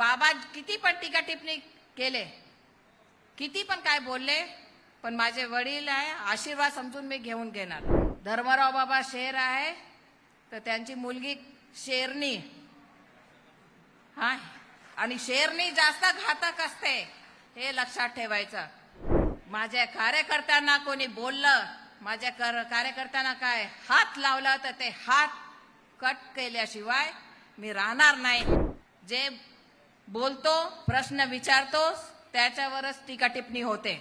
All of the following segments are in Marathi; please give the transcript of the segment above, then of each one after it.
बाबा किती पण टीका टिप्पणी केले किती पण काय बोलले पण माझे वडील आहे आशीर्वाद समजून मी घेऊन घेणार. धर्मराव बाबा शेर आहे तर त्यांची मुलगी शेरनी. हा आणि शेरनी जास्त घातक असते हे लक्षात ठेवायचं. माझ्या कार्यकर्त्यांना कोणी बोललं माझ्या कर कार्यकर्त्यांना काय हात लावला तर ते हात कट केल्याशिवाय मी राहणार नाही. जे बोलतो प्रश्न विचारतोस त्याच्यावरच टीका टिप्पणी होते.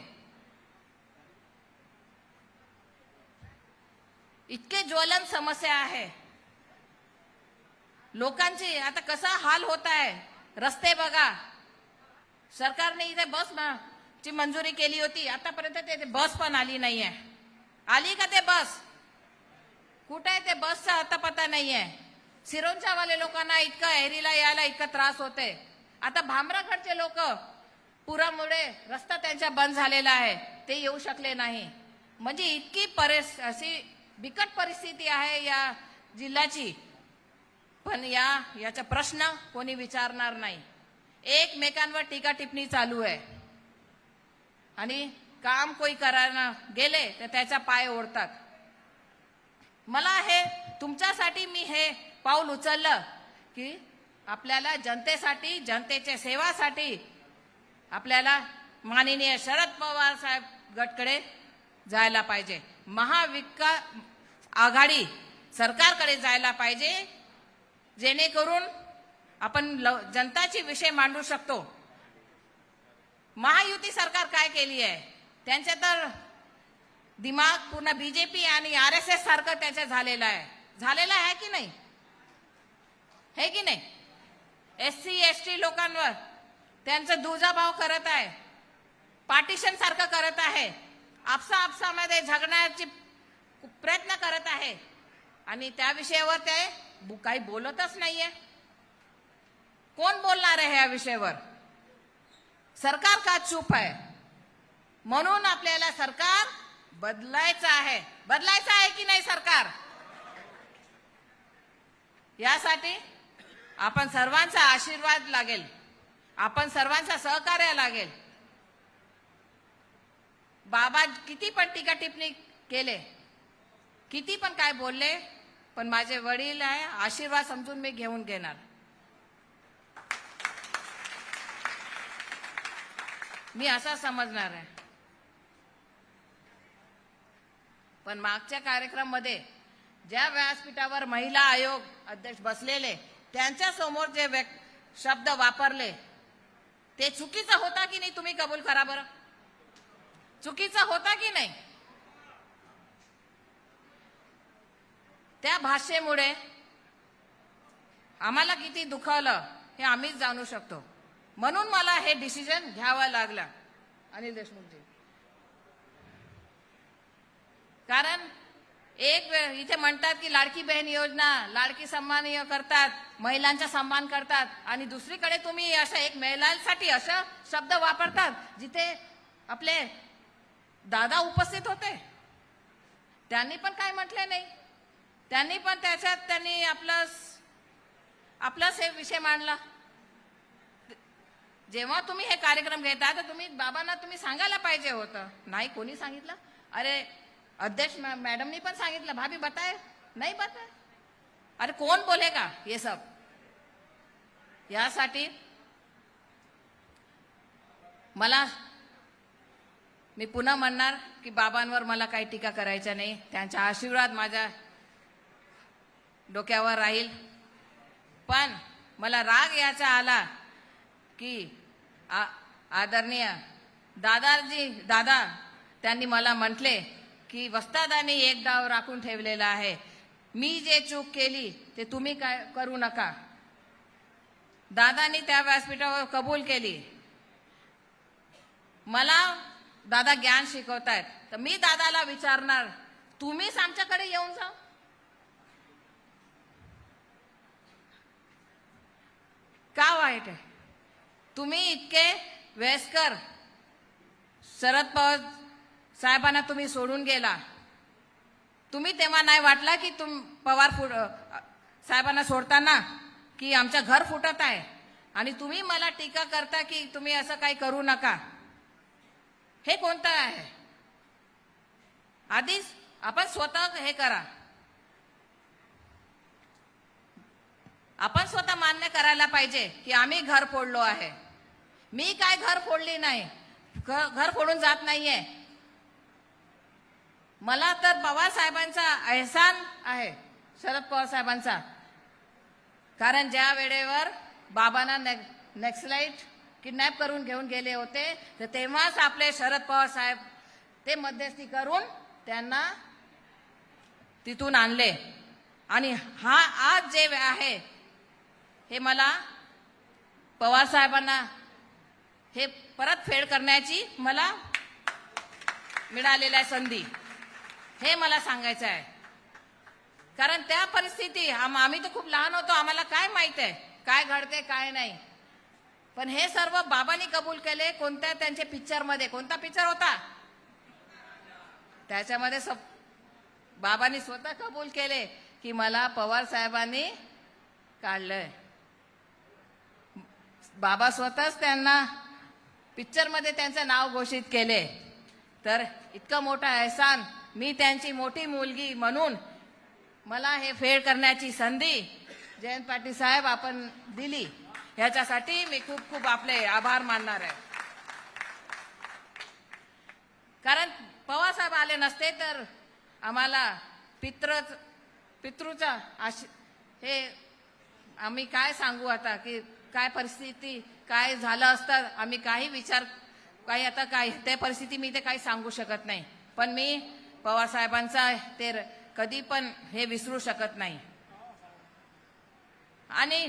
इतके ज्वलन समस्या आहे. लोकांची आता कसा हाल होत आहे? रस्ते बघा. सरकारने इथे बस ची मंजुरी केली होती. आतापर्यंत ते बस पण आली नाहीये. आली का ते बस? कुठे आहे ते बसचा आता पता नाहीये. सिरोंच्या वाले लोकांना इतका एरीला यायला इतका त्रास होते आता भामरागडचे लोक पुरामुळे रस्ता त्यांचा बंद झालेला आहे. ते येऊ शकले नाही. म्हणजे इतकी परिस अशी बिकट परिस्थिती आहे या जिल्ह्याची. पण या याचा प्रश्न कोणी विचारणार नाही. एकमेकांवर टीका टिप्पणी चालू आहे. आणि काम कोई करायला गेले तर त्याचा पाय ओढतात. मला हे तुमच्यासाठी मी हे पाऊल उचललं की आपल्याला जनतेसाठी जनतेच्या सेवासाठी आपल्याला माननीय शरद पवार साहेब गटकडे जायला पाहिजे. महाविका आघाडी सरकारकडे जायला पाहिजे जेणेकरून आपण जनताची विषय मांडू शकतो. महायुती सरकार काय केली आहे? त्यांचे तर दिमाग पूर्ण बीजेपी आणि आर एस एस सारखं त्याचं झालेलं आहे. झालेलं आहे की नाही? हे की नाही? एस सी एस टी लोकांवर. त्यांचं दुजाभाव करत आहे. पार्टिशन सारखं करत आहे. आपसा आपसामध्ये झगण्याची प्रयत्न करत आहे. आणि त्या विषयावर ते काही बोलतच नाहीये. कोण बोलणार आहे या विषयावर? सरकार का चूप आहे? म्हणून आपल्याला सरकार बदलायचं आहे. बदलायचं आहे की नाही सरकार? यासाठी आपण सर्वांचा आशीर्वाद लागेल. आपण सर्वांचा सहकार्य लागेल. बाबा किती पण टीका टिप्पणी केले किती पण काय बोलले पण माझे वडील आहे आशीर्वाद समजून मी घेऊन घेणार. मी असा समजणार आहे. पण मागच्या कार्यक्रममध्ये ज्या व्यासपीठावर महिला आयोग अध्यक्ष बसलेले त्यांच्यासमोर जे व्यक- शब्द वापरले ते चुकीचा होता की नाही तुम्ही कबूल करा बरं? चुकीचा होता की नाही? त्या भाषेमुळे आम्हाला किती दुखावलं हे आम्हीच जाणू शकतो. म्हणून मला हे डिसिजन घ्यावं लागलं अनिल देशमुखजी. कारण एक वेळ इथे म्हणतात की लाडकी बहीण योजना लाडकी सन्मान करतात महिलांचा सन्मान करतात. आणि दुसरीकडे तुम्ही असं एक महिलांसाठी असं शब्द वापरतात जिथे आपले दादा उपस्थित होते. त्यांनी पण काय म्हटले नाही. त्यांनी पण त्याच्यात त्यांनी आपलं आपलाच हे विषय मांडला. जेव्हा तुम्ही हे कार्यक्रम घेता तर तुम्ही बाबांना तुम्ही सांगायला पाहिजे होतं. नाही कोणी सांगितलं? अरे अध्यक्ष मॅ- मॅडमनी पण सांगितलं भाभी बताय नाही बताय अरे कोण बोलेगा ये सब? यासाठी मला मी पुन्हा म्हणणार की बाबांवर मला काही टीका करायच्या नाही. त्यांचा आशीर्वाद माझ्या डोक्यावर राहील. पण मला राग याचा आला की आ- आदरणीय दादाजी दादा त्यांनी मला म्हटले की वस्तादाने एक डाव राखून ठेवलेला आहे. मी जे चूक केली ते तुम्ही काय करू नका. दादानी त्या व्यासपीठावर कबूल केली. मला दादा ज्ञान शिकवतायत. तर मी दादाला विचारणार तुम्हीच आमच्याकडे येऊन जा. का वाईट आहे? तुम्ही इतके वयस्कर शरद पवार साहेबांना तुम्ही सोडून गेला. तुम्ही तेव्हा नाही वाटला की तुम पवार फुट साहेबांना सोडताना की आमचं घर फुटत आहे. आणि तुम्ही मला टीका करता की तुम्ही असं काही करू नका. हे कोणतं आहे? आधीच आपण स्वतः हे करा. आपण स्वतः मान्य करायला पाहिजे की आम्ही घर फोडलो आहे. मी काय घर फोडली नाही? घर फोडून जात नाहीये. मला तर पवार साहेबांचा एहसान आहे शरद पवार साहेबांचा कारण ज्या वेळेवर बाबांना ने नेक्सलाइट किडनॅप करून घेऊन गेले होते तर तेव्हाच आपले शरद पवार साहेब ते मध्यस्थी करून त्यांना तिथून आणले. आणि हा आज जे आहे हे मला पवार साहेबांना हे परत फेड करण्याची मला मिळालेल्या आहे संधी. हे मला सांगायचं आहे. कारण त्या परिस्थिती आम्ही तर खूप लहान होतो आम्हाला काय माहीत आहे? काय घडते काय नाही? पण हे सर्व बाबांनी कबूल केले कोणत्या त्यांच्या पिक्चरमध्ये कोणता पिक्चर होता? त्याच्यामध्ये सब बाबांनी स्वतः कबूल केले की मला पवार साहेबांनी काढलंय. बाबा स्वतःच त्यांना पिक्चरमध्ये त्यांचं नाव घोषित केले. तर इतकं मोठा एहसान मी त्यांची मोठी मुलगी म्हणून मला हे फेड करण्याची संधी जयंत पाटील साहेब आपण दिली. ह्याच्यासाठी मी खूप खूप आपले आभार मानणार आहे. कारण पवासाहेब आले नसते तर आम्हाला पित्र पितृचा आश हे आम्ही काय सांगू आता की काय परिस्थिती काय झालं असतं आम्ही काही विचार काही आता काय त्या परिस्थिती मी ते काही सांगू शकत नाही. पण मी पवार साहेबांचा ते र- कधी पण हे विसरू शकत नाही. आणि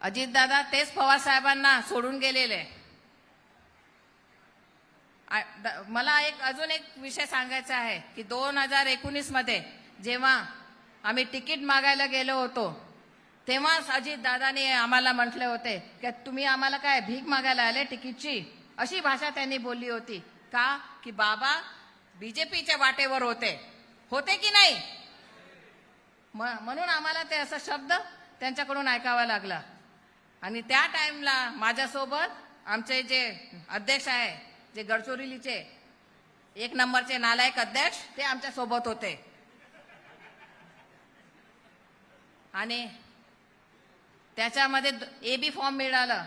अजितदादा तेच पवार साहेबांना सोडून गेलेले. मला एक अजून एक विषय सांगायचा आहे की दोन हजार एकोणीसमध्ये जेव्हा आम्ही तिकीट मागायला गेलो होतो तेव्हाच अजित दादाने आम्हाला म्हटले होते की तुम्ही आम्हाला काय भीक मागायला आले तिकीटची? अशी भाषा त्यांनी बोलली होती. का की बाबा बीजेपीच्या वाटेवर होते? होते की नाही? म- म्हणून आम्हाला ते असा शब्द त्यांच्याकडून ऐकावा लागला. आणि त्या टाइमला माझ्यासोबत आमचे जे अध्यक्ष आहे जे गडचिरोलीचे एक नंबरचे नालायक अध्यक्ष ते आमच्यासोबत होते. आणि त्याच्यामध्ये ए बी फॉर्म मिळालं.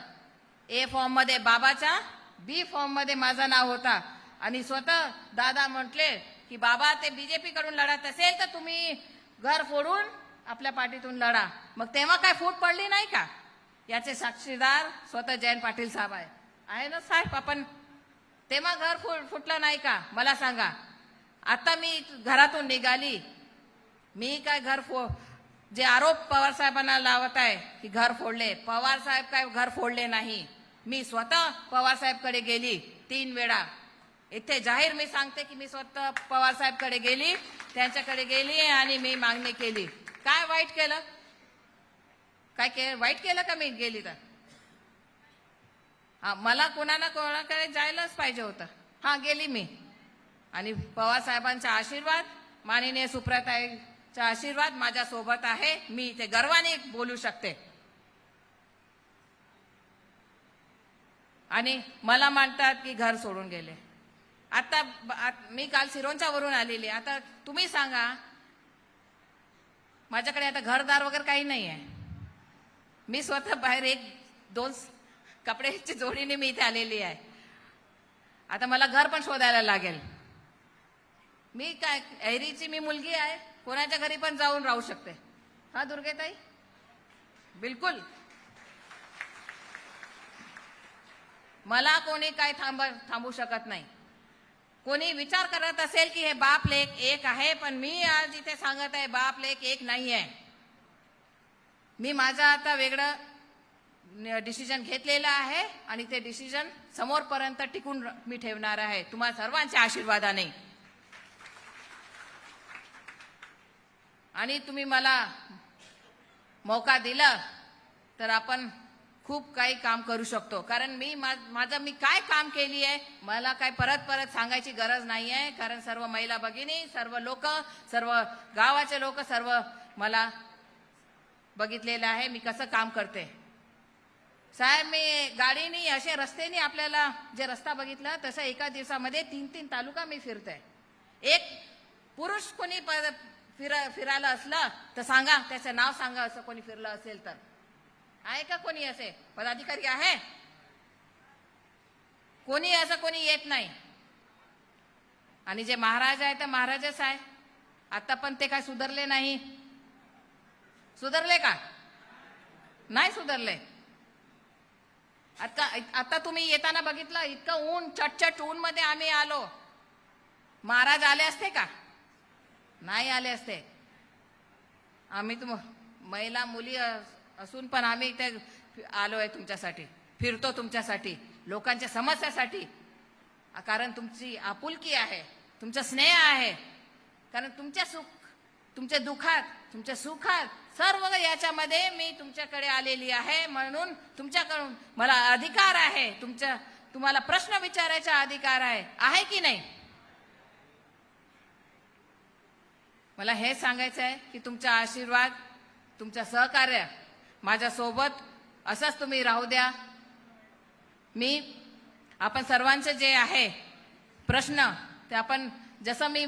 ए फॉर्ममध्ये बाबाचा बी फॉर्ममध्ये माझं नाव होता. आणि स्वतः दादा म्हटले की बाबा ते बीजेपी कडून लढत असेल तर तुम्ही घर फोडून आपल्या पार्टीतून लढा. मग तेव्हा काय फूट पडली नाही का? याचे साक्षीदार स्वतः जयंत पाटील साहेब आहे. आहे ना साहेब आपण? तेव्हा घर फुट फुटलं नाही का? मला सांगा. आता मी घरातून निघाली. मी काय घर फो जे आरोप पवार साहेबांना लावत आहे की घर फोडले. पवार साहेब काय घर फोडले नाही. मी स्वतः पवार साहेबकडे गेली तीन वेळा. इथे जाहीर मी सांगते की मी स्वतः पवार साहेबकडे गेली त्यांच्याकडे गेली आणि मी मागणी केली. काय वाईट केलं? काय के वाईट केलं का मी गेली तर? हा मला कुणाला कोणाकडे जायलाच पाहिजे होतं. हा गेली मी. आणि पवार साहेबांचा आशीर्वाद माननीय सुप्रताईचा आशीर्वाद माझ्या सोबत आहे. मी ते गर्वाने बोलू शकते. आणि मला म्हणतात की घर सोडून गेले. आता ब- आत- मी काल सिरोंच्या वरून आलेली. आता तुम्ही सांगा माझ्याकडे आता घरदार वगैरे काही नाही आहे मी स्वतः बाहेर एक दोन कपड्याची जोडीने मी इथे आलेली आहे. आता मला घर पण शोधायला लागेल. मी काय ऐरीची मी मुलगी आहे कोणाच्या घरी पण जाऊन राहू शकते. हा दुर्गेताई? बिलकुल. मला कोणी काय थांब थांबू शकत नाही. कोणी विचार करत असेल की हे बाप लेख एक आहे पण मी आज इथे सांगत आहे बाप लेख एक नाही आहे. मी माझं आता वेगळं डिसिजन घेतलेलं आहे आणि ते डिसिजन समोरपर्यंत टिकून मी ठेवणार आहे. तुम्हा सर्वांच्या आशीर्वादाने. आणि तुम्ही मला मौका दिला तर आपण खूप काही काम करू शकतो. कारण मी मा- माझं मी काय काम केली आहे मला काय परत परत सांगायची गरज नाही आहे. कारण सर्व महिला भगिनी सर्व लोक सर्व गावाचे लोक सर्व मला बघितलेलं आहे मी कसं काम करते. साहेब मी गाडीनी असे रस्त्याने आपल्याला जे रस्ता बघितला तसं एका दिवसामध्ये तीन तीन तालुका मी फिरते. एक पुरुष कोणी फिरा फिरायला असलं तर सांगा त्याचं नाव सांगा असं कोणी फिरलं असेल तर. आहे का कोणी असे पदाधिकारी आहे कोणी असं कोणी येत नाही। आणि जे महाराज आहे ते महाराजच आहे आता पण ते काय सुधारले नाही। सुधारले का? नाही सुधारले। आता आता तुम्ही येताना बघितलं इतकं ऊन चटचट ऊन मध्ये आम्ही आलो. महाराज आले असते का? नाही आले असते. आम्ही तुम महिला मुली असून पण आम्ही इथे आलो आहे तुमच्यासाठी फिरतो तुमच्यासाठी लोकांच्या समस्यासाठी. कारण तुमची आपुलकी आहे तुमचा स्नेह आहे. कारण तुमच्या सुख तुमच्या दुःखात तुमच्या सुखात सर्व याच्यामध्ये मी तुमच्याकडे आलेली आहे. म्हणून तुमच्याकडून मला अधिकार आहे. तुमच्या तुम्हाला प्रश्न विचारायचा अधिकार आहे. आहे की नाही? मला हे सांगायचं आहे की तुमचा आशीर्वाद तुमच्या सहकार्य माझ्यासोबत असंच तुम्ही राहू द्या. मी आपण सर्वांचे जे आहे प्रश्न ते आपण जसं मी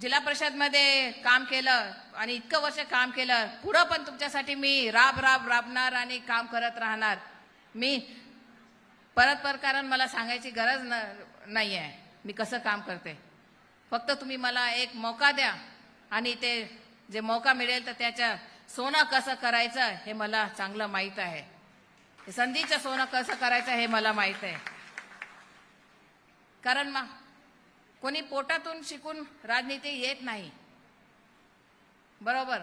जिल्हा परिषदमध्ये काम केलं आणि इतकं वर्ष काम केलं पुढं पण तुमच्यासाठी मी राब राब राबणार आणि काम करत राहणार. मी परत पर कारण मला सांगायची गरज न नाही आहे मी कसं काम करते? फक्त तुम्ही मला एक मौका द्या आणि ते जे मौका मिळेल तर त्याच्या सोनं कसं करायचं हे मला चांगलं माहीत आहे. संधीचं सोनं कसं करायचं हे मला माहीत आहे. कारण मग कोणी पोटातून शिकून राजनीती येत नाही. बरोबर?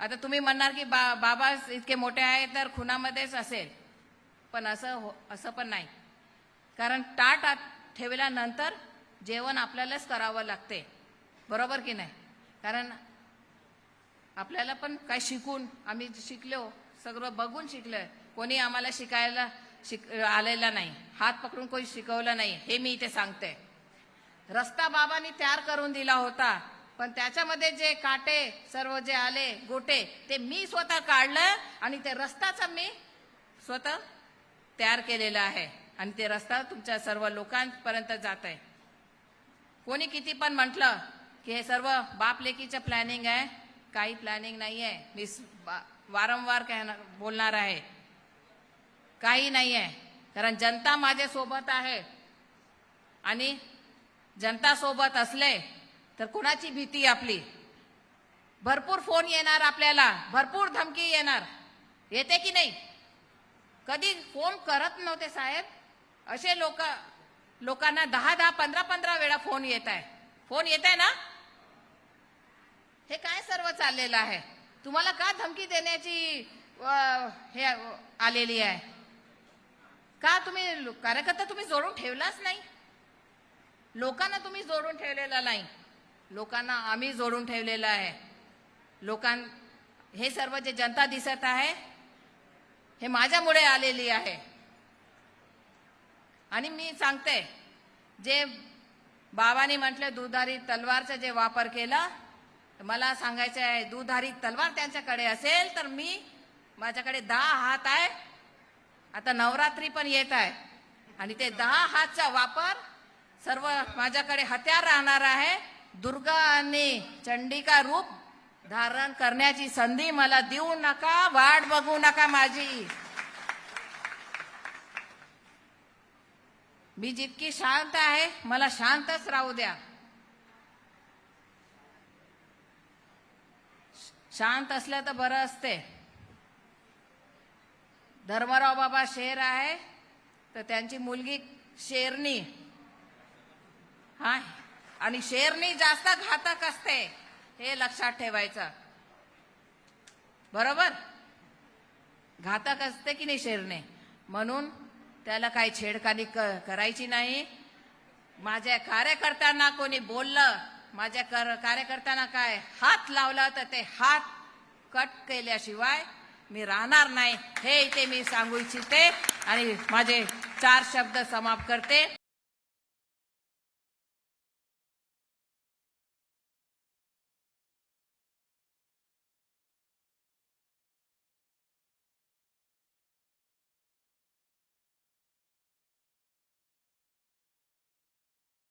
आता तुम्ही म्हणणार की बा बाबा इतके मोठे आहे तर खुनामध्येच असेल. पण असं हो असं पण नाही. कारण ताट ठेवल्यानंतर जेवण आपल्यालाच करावं लागते. बरोबर की नाही? कारण आपल्याला पण काय शिकून आम्ही शिकलो सगळं बघून शिकलं कोणी आम्हाला शिकायला शिक आलेला नाही. हात पकडून कोणी शिकवलं नाही हे मी इथे सांगते. रस्ता बाबांनी तयार करून दिला होता पण त्याच्यामध्ये जे काटे सर्व जे आले गोटे ते मी स्वतः काढलं आणि ते रस्ताचा मी स्वतः तयार केलेला आहे. आणि ते रस्ता तुमच्या सर्व लोकांपर्यंत जात आहे कोणी किती पण म्हटलं की हे सर्व बाप लेकीचं प्लॅनिंग आहे. काही प्लॅनिंग नाही आहे मी वारंवार कहणार बोलणार आहे काही नाही आहे कारण जनता माझ्यासोबत आहे। आणि जनता सोबत असले तर कुणाची भीती आपली? भरपूर फोन येणार आपल्याला भरपूर धमकी येणार. येते की नाही? कधी फोन करत नव्हते साहेब. असे लोक लोकांना दहा दहा पंधरा पंधरा वेळा फोन येत आहे. फोन येत आहे ना? हे काय सर्व चाललेलं आहे? तुम्हाला का धमकी देण्याची हे आलेली आहे? का तुम्ही कार्यकर्ता तुम्ही जोडून ठेवलाच नाही? लोकांना तुम्ही जोडून ठेवलेला नाही. लोकांना आम्ही जोडून ठेवलेलं आहे. लोकां हे सर्व जे जनता दिसत आहे हे माझ्यामुळे आलेली आहे. आणि मी सांगते जे बाबांनी म्हटलं दुधारी तलवारचा जे वापर केला मला सांगायचं आहे दुधारी तलवार त्यांच्याकडे असेल तर मी माझ्याकडे दहा हात आहे. आता नवरात्री पण येत आहे. आणि ते दहा हातचा वापर सर्व माझ्याकडे हत्यार राहणार आहे. दुर्गा आणि चंडिका रूप धारण करण्याची संधी मला देऊ नका वाट बघू नका माझी. मी जितकी शांत आहे मला शांतच राहू द्या. शांत असलं तर बरं असते. धर्मराव बाबा शेर आहे तर त्यांची मुलगी शेरणी हा आणि शेरणी जास्त घातक असते हे लक्षात ठेवायचं. बरोबर? घातक असते की नाही शेरणे म्हणून त्याला काही छेडखानी क- करायची नाही. माझ्या कार्यकर्त्यांना कोणी बोललं माझ्या कर कार्यकर्त्यांना काय हात लावला तर ते हात कट केल्याशिवाय मी राहणार नाही. हे इथे मी सांगू इच्छिते आणि माझे चार शब्द समाप्त करते.